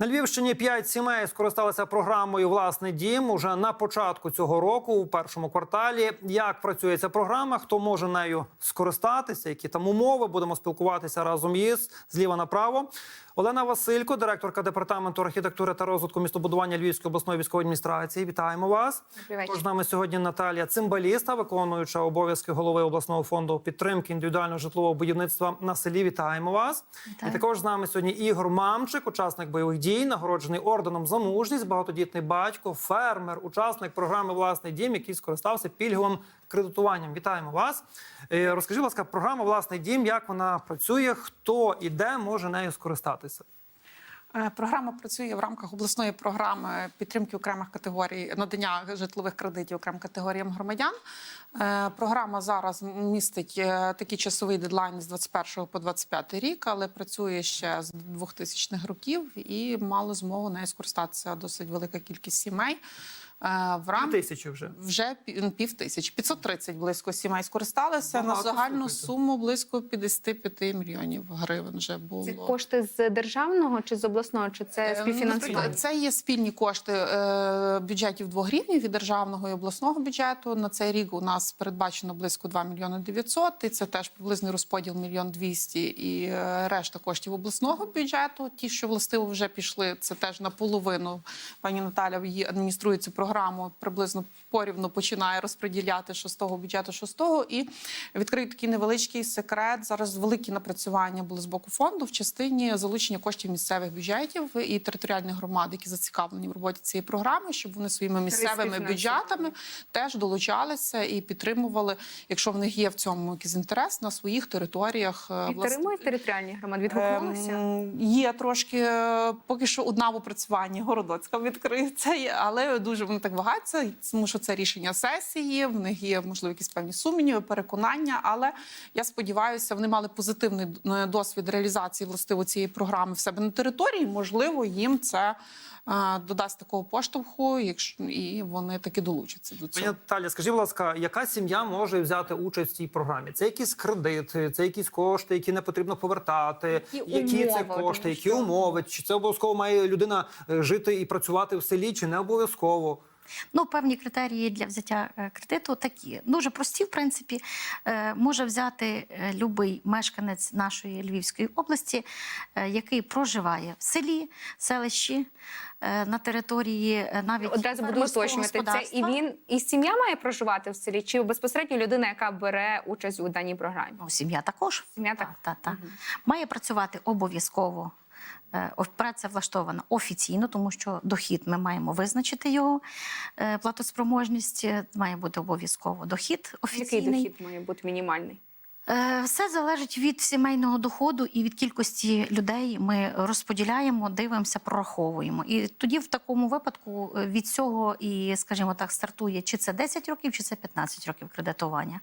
На Львівщині п'ять сімей скористалися програмою Власний дім уже на початку цього року, у першому кварталі. Як працює ця програма? Хто може нею скористатися? Які там умови? Будемо спілкуватися разом із зліва направо. Олена Василько, директорка департаменту архітектури та розвитку містобудування Львівської обласної військової адміністрації. Вітаємо вас. З нами сьогодні Наталія Цимбаліста, виконуюча обов'язки голови обласного фонду підтримки індивідуального житлового будівництва на селі. Вітаємо вас. Вітаю. І також з нами сьогодні Ігор Мамчик, учасник бойових дій, нагороджений орденом за мужність, багатодітний батько, фермер, учасник програми Власний дім, який скористався пільговим кредитуванням. Вітаємо вас. Е, Розкажіть, будь ласка, програма Власний дім, як вона працює, хто і де може нею скористатися? Е, Програма працює в рамках обласної програми підтримки окремих категорій надання житлових кредитів окремим категоріям громадян. Е, Програма зараз містить е, такий часовий дедлайн з 21 по 25 рік, але працює ще з 2000-х років і мало змогу нею скористатися досить велика кількість сімей. Е, В рам... Тисячі вже. Вже пі- пів тисяч, 530 близько сімей скористалися Багато, на загальну слухайте. суму близько 55 мільйонів гривень. Вже було Це кошти з державного чи з обласного, чи це Е, співфінансування? ну, Це є спільні кошти е, бюджетів двох рівнів від державного і обласного бюджету. На цей рік у нас передбачено близько 2 мільйони 900, і це теж приблизний розподіл мільйон 200 і решта коштів обласного бюджету. Ті, що властиво вже пішли, це теж наполовину. Пані Наталя її адмініструє цю програму приблизно порівну починає розподіляти шостого бюджету шостого. І відкрию такий невеличкий секрет. Зараз великі напрацювання були з боку фонду в частині залучення коштів місцевих бюджетів і територіальних громад, які зацікавлені в роботі цієї програми, щоб вони своїми місцевими бюджетами теж долучалися і підтримували, якщо в них є в цьому якийсь інтерес на своїх територіях. е. Підтримують територіальні громади? Відгукнулися? Ем, Є трошки е, поки що одна в опрацюванні Городоцька відкриється, але дуже вони так вагаються, тому що це рішення сесії. В них є можливо якісь певні сумніви, переконання. Але я сподіваюся, вони мали позитивний е, досвід реалізації властиво цієї програми в себе на території. Можливо, їм це е, додасть такого поштовху, якщо і вони таки долучаться до Пані цього. Наталя, скажіть, будь ласка, яка сім'я може взяти участь в цій програмі? Це якісь кредити, це якісь кошти, які не потрібно повертати. Які це умови, кошти, які умови? Чи це обов'язково має людина е, жити і працювати в селі, чи не обов'язково? Ну, певні критерії для взяття е, кредиту такі. Дуже прості, в принципі, Е, може взяти е, любий мешканець нашої Львівської області, який проживає в селі, селищі, на території навіть Одразу буду фермерського уточнювати. Це і він, і сім'я має проживати в селі, чи безпосередньо людина, яка бере участь у даній програмі? Ну, сім'я також. Сім'я так. та, та, та. Має працювати обов'язково. Е, Праця влаштована офіційно, тому що дохід ми маємо визначити його. е, Платоспроможність е, має бути обов'язково дохід Який дохід має бути мінімальний? Е, Все залежить від сімейного доходу і від кількості людей. Ми розподіляємо, дивимося, прораховуємо. І тоді, в такому випадку, е, від цього і, скажімо так, стартує чи це 10 років, чи це 15 років кредитування.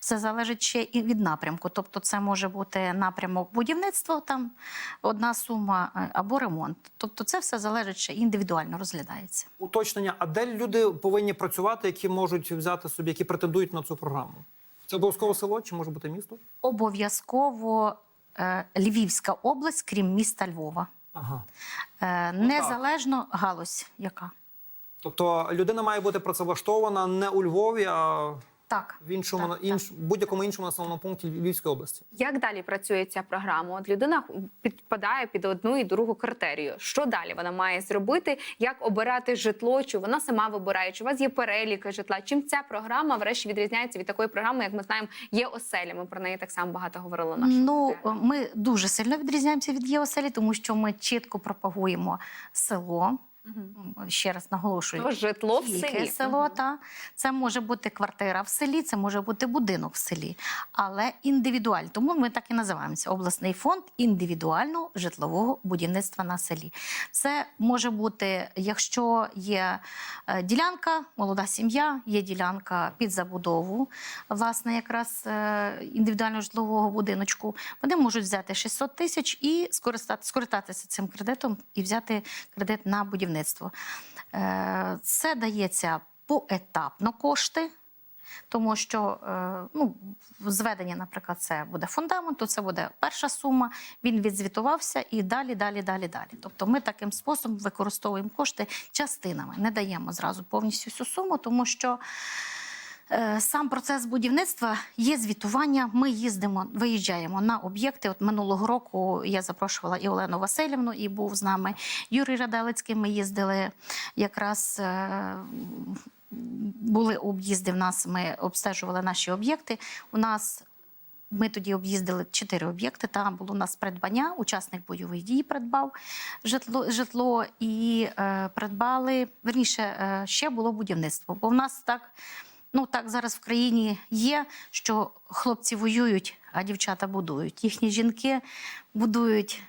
Все залежить ще і від напрямку. Тобто, це може бути напрямок будівництва, там одна сума е, або ремонт. Тобто, це все залежить ще індивідуально розглядається. Уточнення, а де люди повинні працювати, які можуть взяти собі, які претендують на цю програму? Це обов'язково село чи може бути місто? Обов'язково е, Львівська область, крім міста Львова. Ага. Е, Незалежно галузь яка. Тобто людина має бути працевлаштована не у Львові, а Так. в іншому Так, на інш, будь-якому іншому населеному пункті Львівської області. Як далі працює ця програма? От людина підпадає під одну і другу критерію. Що далі вона має зробити? Як обирати житло? Чи вона сама вибирає? Чи у вас є перелік житла? Чим ця програма врешті відрізняється від такої програми, як ми знаємо, є оселя? Ми про неї так само багато говорили. в Ну, ми дуже сильно відрізняємося від ЄОСЕЛі, тому що ми чітко пропагуємо село. Ще раз наголошую. То житло в селі. село, Мгм. та це може бути квартира в селі, це може бути будинок в селі, але індивідуально. Тому ми так і називаємося обласний фонд індивідуального житлового будівництва на селі. Це може бути, якщо є е, ділянка, молода сім'я, є ділянка під забудову, власне, якраз е, індивідуального житлового будиночку. Вони можуть взяти 600 тисяч і скористатися цим кредитом і взяти кредит на будівництво. Е, Це дається поетапно кошти. Тому що е, ну, зведення, наприклад, це буде фундамент, це буде перша сума. Він відзвітувався і далі, далі, далі, далі. Тобто ми таким способом використовуємо кошти частинами, не даємо зразу повністю всю суму, тому що. Е, Сам процес будівництва є звітування. Ми їздимо, виїжджаємо на об'єкти. От минулого року я запрошувала і Олену Васильівну, і був з нами Юрій Раделицький. Ми їздили якраз. е, Були об'їзди в нас, ми обстежували наші об'єкти. У нас ми тоді об'їздили чотири об'єкти. Там було у нас придбання. Учасник бойових дій придбав житло, житло і е, придбали. Верніше, е, ще було будівництво. Бо в нас так, ну так зараз в країні є, що хлопці воюють, а дівчата будують. Їхні жінки будують.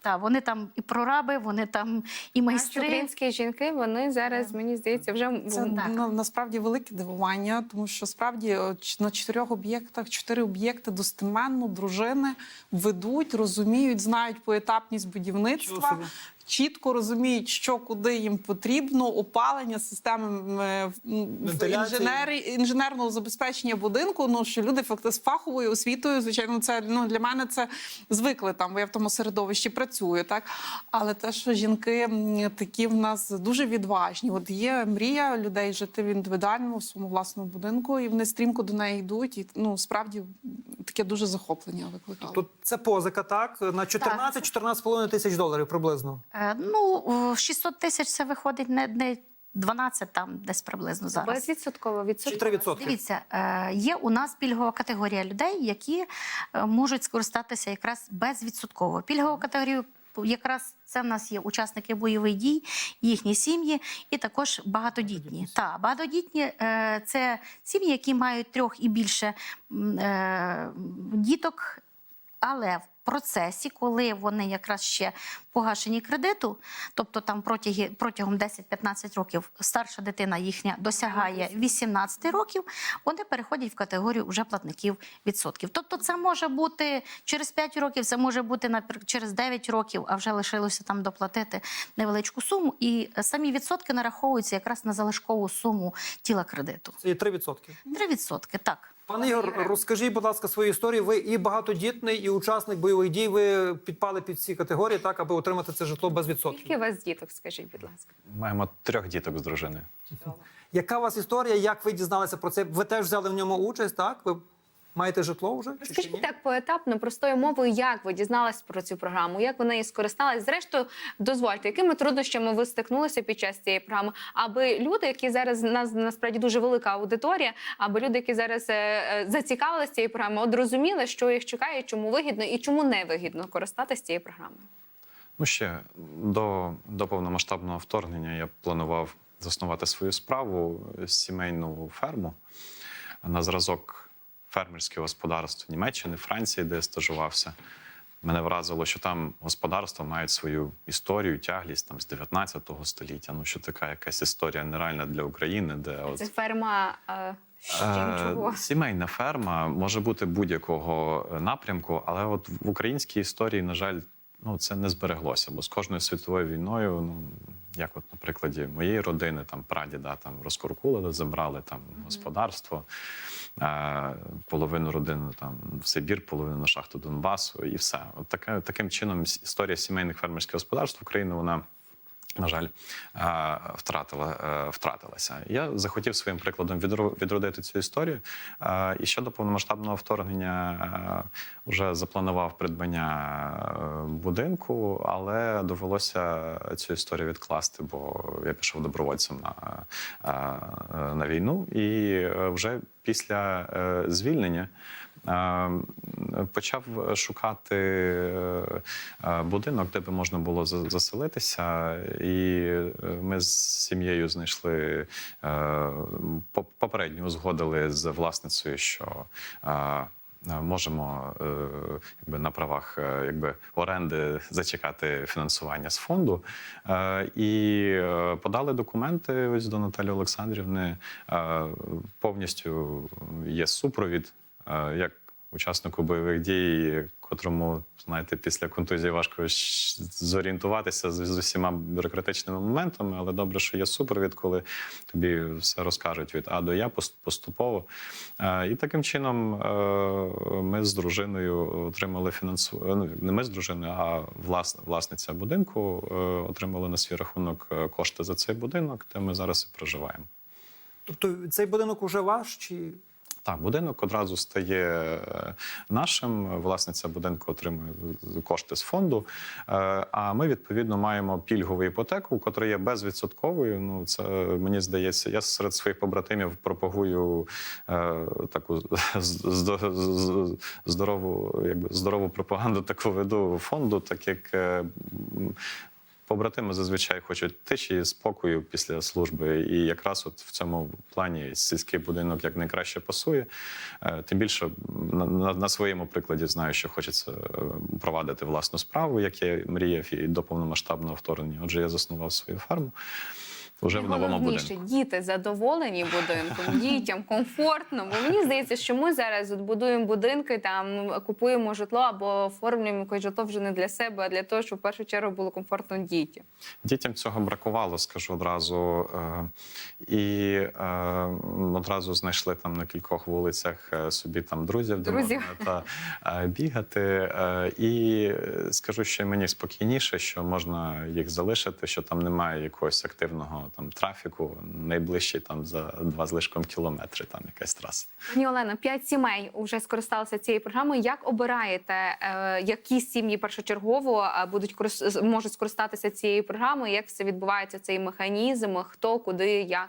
Та, вони там і прораби, вони там і Наші українські жінки, вони зараз, мені здається, вже Це на, насправді велике дивування, тому що справді ч- на чотирьох об'єктах чотири об'єкти достеменно дружини ведуть, розуміють, знають поетапність Чого будівництва. Чітко розуміють, що куди їм потрібно, опалення, системи е, в- м, інженерного забезпечення будинку. Ну що люди факти з фаховою освітою, звичайно, це ну для мене це звикли там, бо я в тому середовищі працюю, так але те, що жінки такі в нас дуже відважні. От є мрія людей жити в індивідуальному в своєму власному будинку, і вони стрімко до неї йдуть. І ну справді таке дуже захоплення викликало. Тут це позика, так? На 14-14,5 тисяч доларів приблизно. Е, Ну, о, 600 тисяч це виходить не, не 12 там десь приблизно зараз. безвідсотково відсотково. 3%? Дивіться, е, є у нас пільгова категорія людей, які е, можуть скористатися якраз безвідсотково. Пільгову категорію якраз це в нас є учасники бойових дій, їхні сім'ї і також багатодітні. Та багатодітні це сім'ї, які мають трьох і більше діток. Але в процесі, коли вони якраз ще погашені кредиту, тобто там протяги, протягом 10-15 років старша дитина їхня досягає 18 років, вони переходять в категорію вже платників відсотків. Тобто, це може бути через 5 років, це може бути наприклад, через 9 років, а вже лишилося там доплатити невеличку суму. І самі відсотки нараховуються якраз на залишкову суму тіла кредиту. Це є 3%. 3%, так. Пане Ігор, розкажіть, будь ласка, свою історію. Ви і багатодітний, і учасник бойових дій. Ви підпали під всі категорії, так, аби отримати це житло без відсотків. Скільки у вас діток, скажіть, будь ласка? Маємо трьох діток з дружиною. Яка у вас історія? Як ви дізналися про це? Ви теж взяли в ньому участь, так? Ви маєте житло вже? Чи, чи ні? так поетапно, простою мовою, як ви дізналися про цю програму, як ви нею скористались? Зрештою, дозвольте, якими труднощами ви стикнулися під час цієї програми, аби люди, які зараз нас насправді дуже велика аудиторія, аби люди, які зараз е, е, зацікавилися цією програмою, от розуміли, що їх чекає, чому вигідно і чому не вигідно користатися цією програмою. Ну ще до, до повномасштабного вторгнення я планував заснувати свою справу сімейну ферму на зразок фермерського господарства Німеччини, Франції, де я стажувався. Мене вразило, що там господарства мають свою історію, тяглість там з 19 століття. Ну що така якась історія нереальна для України, де от Це ферма е, Е. Сімейна ферма може бути будь-якого е, напрямку, але от в українській історії, на жаль, ну це не збереглося, бо з кожною світовою війною, ну як, от, на прикладі моєї родини, там прадіда там розкуркулили, забрали там господарство, е, половину родини там в Сибір, половину на шахту Донбасу, і все. От таке, таким чином історія сімейних фермерських господарств України вона. На жаль, е, втратила, е, втратилася. Я захотів своїм прикладом відродити цю історію. Е, І щодо повномасштабного вторгнення вже запланував придбання будинку, але довелося цю історію відкласти, бо я пішов добровольцем на, на війну. І вже після звільнення. Е, Почав шукати е, е, будинок, де би можна було заселитися, і е, ми з сім'єю знайшли попередньо узгодили з власницею, що можемо якби на правах якби оренди зачекати фінансування з фонду. І подали документи ось до Наталі Олександрівни. Повністю є супровід. Як учаснику бойових дій, котрому знаєте, після контузії важко зорієнтуватися з, усіма бюрократичними моментами, але добре, що є супровід, коли тобі все розкажуть від А до Я поступово. І таким чином е, ми з дружиною отримали фінансування. Ну, не ми з дружиною, а власниця будинку е, отримали на свій рахунок е, кошти за цей будинок, де ми зараз і проживаємо. Тобто цей будинок уже ваш чи Так, будинок одразу стає е, нашим. Власниця будинку отримує кошти з фонду. Е, А ми відповідно маємо пільгову іпотеку, яка є безвідсотковою. Ну це мені здається, я серед своїх побратимів пропагую е, таку здорову, якби здорову пропаганду таку веду фонду, так як. Побратими зазвичай хочуть тиші спокою після служби, і якраз от в цьому плані сільський будинок як найкраще пасує. Е, Тим більше на, на, на своєму прикладі знаю, що хочеться е, провадити власну справу, як я мріяв і до повномасштабного вторгнення. Отже, я заснував свою ферму вже в новому будинку. діти задоволені будинком, дітям комфортно. Бо мені здається, що ми зараз от будуємо будинки, там купуємо житло або оформлюємо якесь житло вже не для себе, а для того, щоб в першу чергу було комфортно дітям. Дітям цього бракувало, скажу одразу. Е, І е, одразу знайшли там на кількох вулицях е, собі там друзів, Друзів. та, бігати. І скажу, що мені спокійніше, що можна їх залишити, що там немає якогось активного там трафіку, найближчі там за два з лишком кілометри, там якась траса. Пані Олена, п'ять сімей вже скористалися цією програмою. Як обираєте, е, які сім'ї першочергово е, будуть можуть скористатися цією програмою? Як все відбувається цей механізм? Хто, куди, як?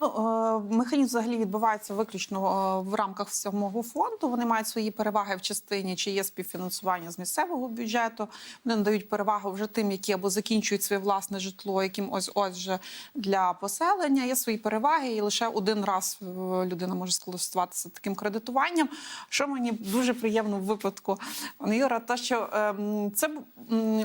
Ну, е, механізм взагалі відбувається виключно е, в рамках самого фонду. Вони мають свої переваги в частині, чи є співфінансування з місцевого бюджету. Вони надають перевагу вже тим, які або закінчують своє власне житло, яким ось ось вже для поселення. Є свої переваги, і лише один раз е, людина може скористуватися таким кредитуванням. Що мені дуже приємно в випадку Юра, те, що ем, це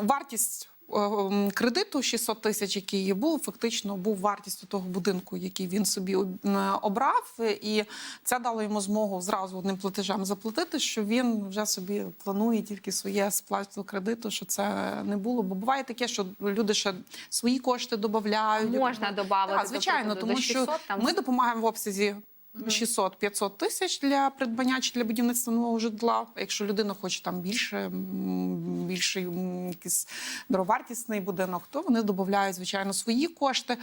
вартість. Е, Кредиту 600 тисяч, який був, фактично був вартістю того будинку, який він собі об- е, обрав, і це дало йому змогу зразу одним платежем заплатити, що він вже собі планує тільки своє сплату кредиту, що це не було. Бо буває таке, що люди ще свої кошти додають. Можна додати звичайно, тому що ми допомагаємо в обсязі. 600-500 тисяч для придбання чи для будівництва нового житла. Якщо людина хоче там більше, більший якийсь дороговартісний будинок, то вони додають, звичайно, свої кошти.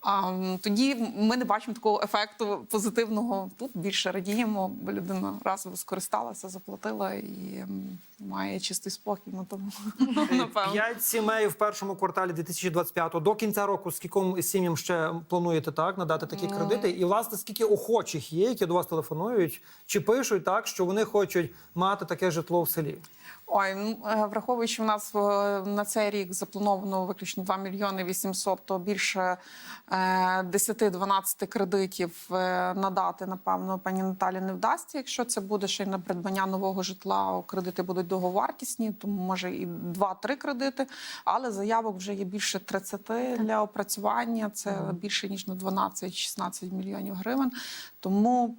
А, тоді ми не бачимо такого ефекту позитивного. Тут більше радіємо, бо людина разово скористалася, заплатила і має чистий спокій на тому. Напевно. п'ять сімей в першому кварталі 2025 до кінця року. Скільком сім'ям ще плануєте так надати такі кредити? І власне скільки охочих є, які до вас телефонують чи пишуть так, що вони хочуть мати таке житло в селі? Ой, е, враховуючи, в нас е, на цей рік заплановано виключно 2 мільйони 800, то більше е, 10-12 кредитів е, надати, напевно, пані Наталі не вдасться. Якщо це буде ще й на придбання нового житла, кредити будуть довговартісні, тому може і 2-3 кредити. Але заявок вже є більше 30 для опрацювання. Це більше ніж на 12-16 мільйонів гривень. Тому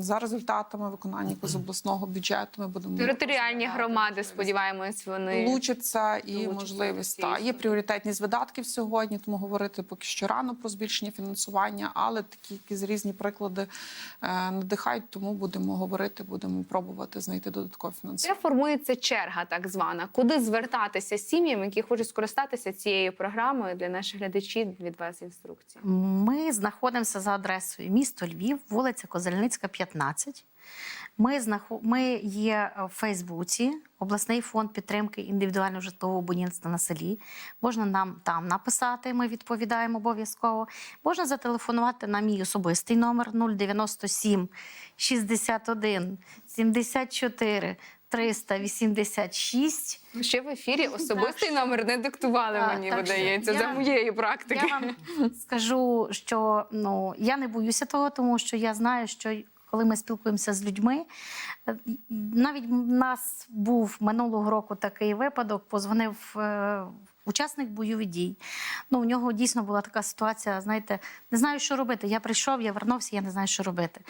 за результатами виконання з обласного бюджету ми будемо Територіальні громади, сподіваємось, вони Долучаться і можливість та є пріоритетність видатків сьогодні, тому говорити поки що рано про збільшення фінансування, але такі якісь різні приклади е, надихають. Тому будемо говорити, будемо пробувати знайти додаткове фінансування. формується черга, так звана. Куди звертатися сім'ям, які хочуть скористатися цією програмою для наших глядачів від вас інструкції. Ми знаходимося за адресою місто Львів, вулиця Козельницька, 15. Ми, знаху... ми є в Фейсбуці, обласний фонд підтримки індивідуального житлового будівництва на селі. Можна нам там написати, ми відповідаємо обов'язково. Можна зателефонувати на мій особистий номер 097 61 74 386. Ще в ефірі особистий номер не диктували Так, мені, так видається, я- за моєї практики. Я вам скажу, що ну я не боюся того, тому що я знаю, що коли ми спілкуємося з людьми, е, навіть в нас був минулого року такий випадок. Позвонив е, учасник бойових дій. Ну, у нього дійсно була така ситуація, знаєте, не знаю, що робити. Я прийшов, я вернувся, я не знаю, що робити.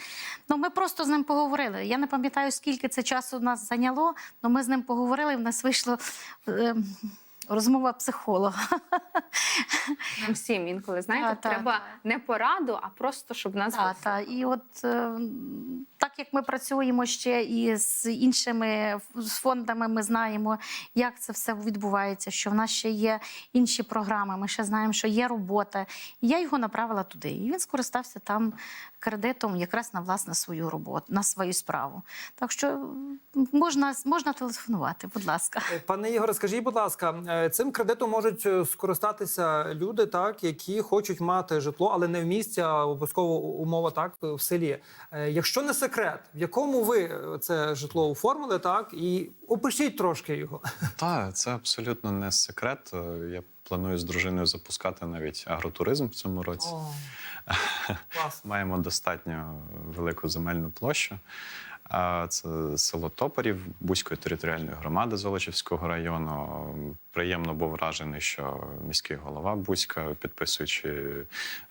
Ну, ми просто з ним поговорили. Я не пам'ятаю, скільки це часу нас зайняло, але ми з ним поговорили, і в нас вийшло. е, Розмова психолога. Нам всім інколи знаєте, Та, треба та. не пораду, а просто щоб нас Так, та. І от е, так як ми працюємо ще і з іншими фондами, ми знаємо, як це все відбувається, що в нас ще є інші програми, ми ще знаємо, що є робота. І я його направила туди. І він скористався там кредитом якраз на власне свою роботу, на свою справу. Так що можна, можна телефонувати, будь ласка. Е, Пане Ігоре, скажіть, будь ласка, е, цим кредитом можуть е, скористатися люди, так які хочуть мати житло, але не в місті, а обов'язково умова так в селі. Якщо не секрет, в якому ви е, це житло оформили, так і опишіть трошки його. Так, це абсолютно не секрет. Е, Я планую з дружиною запускати навіть агротуризм в цьому році. Клас. Маємо достатньо велику земельну площу. Це село Топорів Бузької територіальної громади Золочівського району. Приємно був вражений, що міський голова Бузька, підписуючи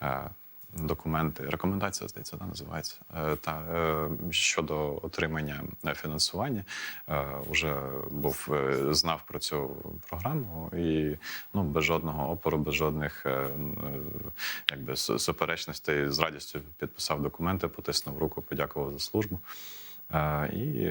е, документи, рекомендація, здається, вона називається, е, та е, щодо отримання е, фінансування, вже був знав про цю програму і ну без жодного опору, без жодних якби су- суперечностей з радістю підписав документи, потиснув руку, подякував за службу. І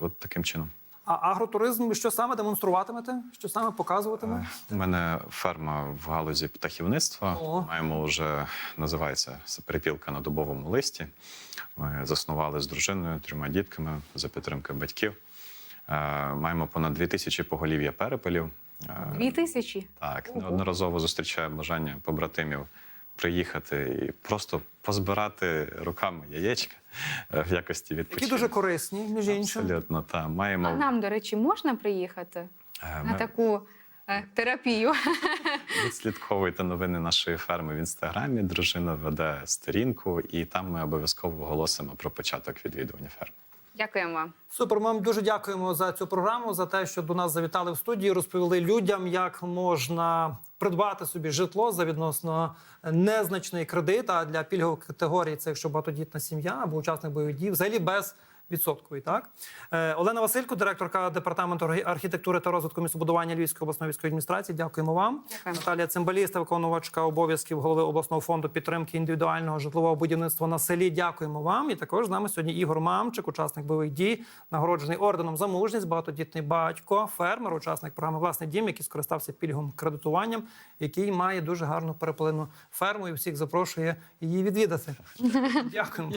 от таким чином. А агротуризм що саме демонструватимете? Що саме показуватиме? У мене ферма в галузі птахівництва. О. Маємо вже називається перепілка на дубовому листі. Ми заснували з дружиною, трьома дітками за підтримки батьків. Е, Маємо понад дві тисячі поголів'я перепелів. Е, дві тисячі. Так, неодноразово зустрічаю бажання побратимів приїхати і просто позбирати руками яєчка е, в якості Які дуже корисні, між іншим. Абсолютно, так. Маємо А нам, до речі, можна приїхати е, на таку е, терапію? Відслідковуйте новини нашої ферми в інстаграмі. Дружина веде сторінку, і там ми обов'язково оголосимо про початок відвідування ферми. Дякуємо. Супер. Ми вам дуже дякуємо за цю програму, за те, що до нас завітали в студії. розповіли людям, як можна придбати собі житло за відносно незначний кредит. А для пільгових категорій це якщо багатодітна сім'я або учасник бойових дій, взагалі без. Відсотковий, так Е, Олена Василько, директорка департаменту архітектури та розвитку містобудування Львівської обласної військової адміністрації. Дякуємо вам. Дякуємо. Наталія Цимбаліста, виконувачка обов'язків голови обласного фонду підтримки індивідуального житлового будівництва на селі. Дякуємо вам. І також з нами сьогодні Ігор Мамчик, учасник бойових дій, нагороджений орденом за мужність, багатодітний батько, фермер, учасник програми Власний дім, який скористався пільговим кредитуванням, який має дуже гарну перепелену ферму і всіх запрошує її відвідати. Дякуємо.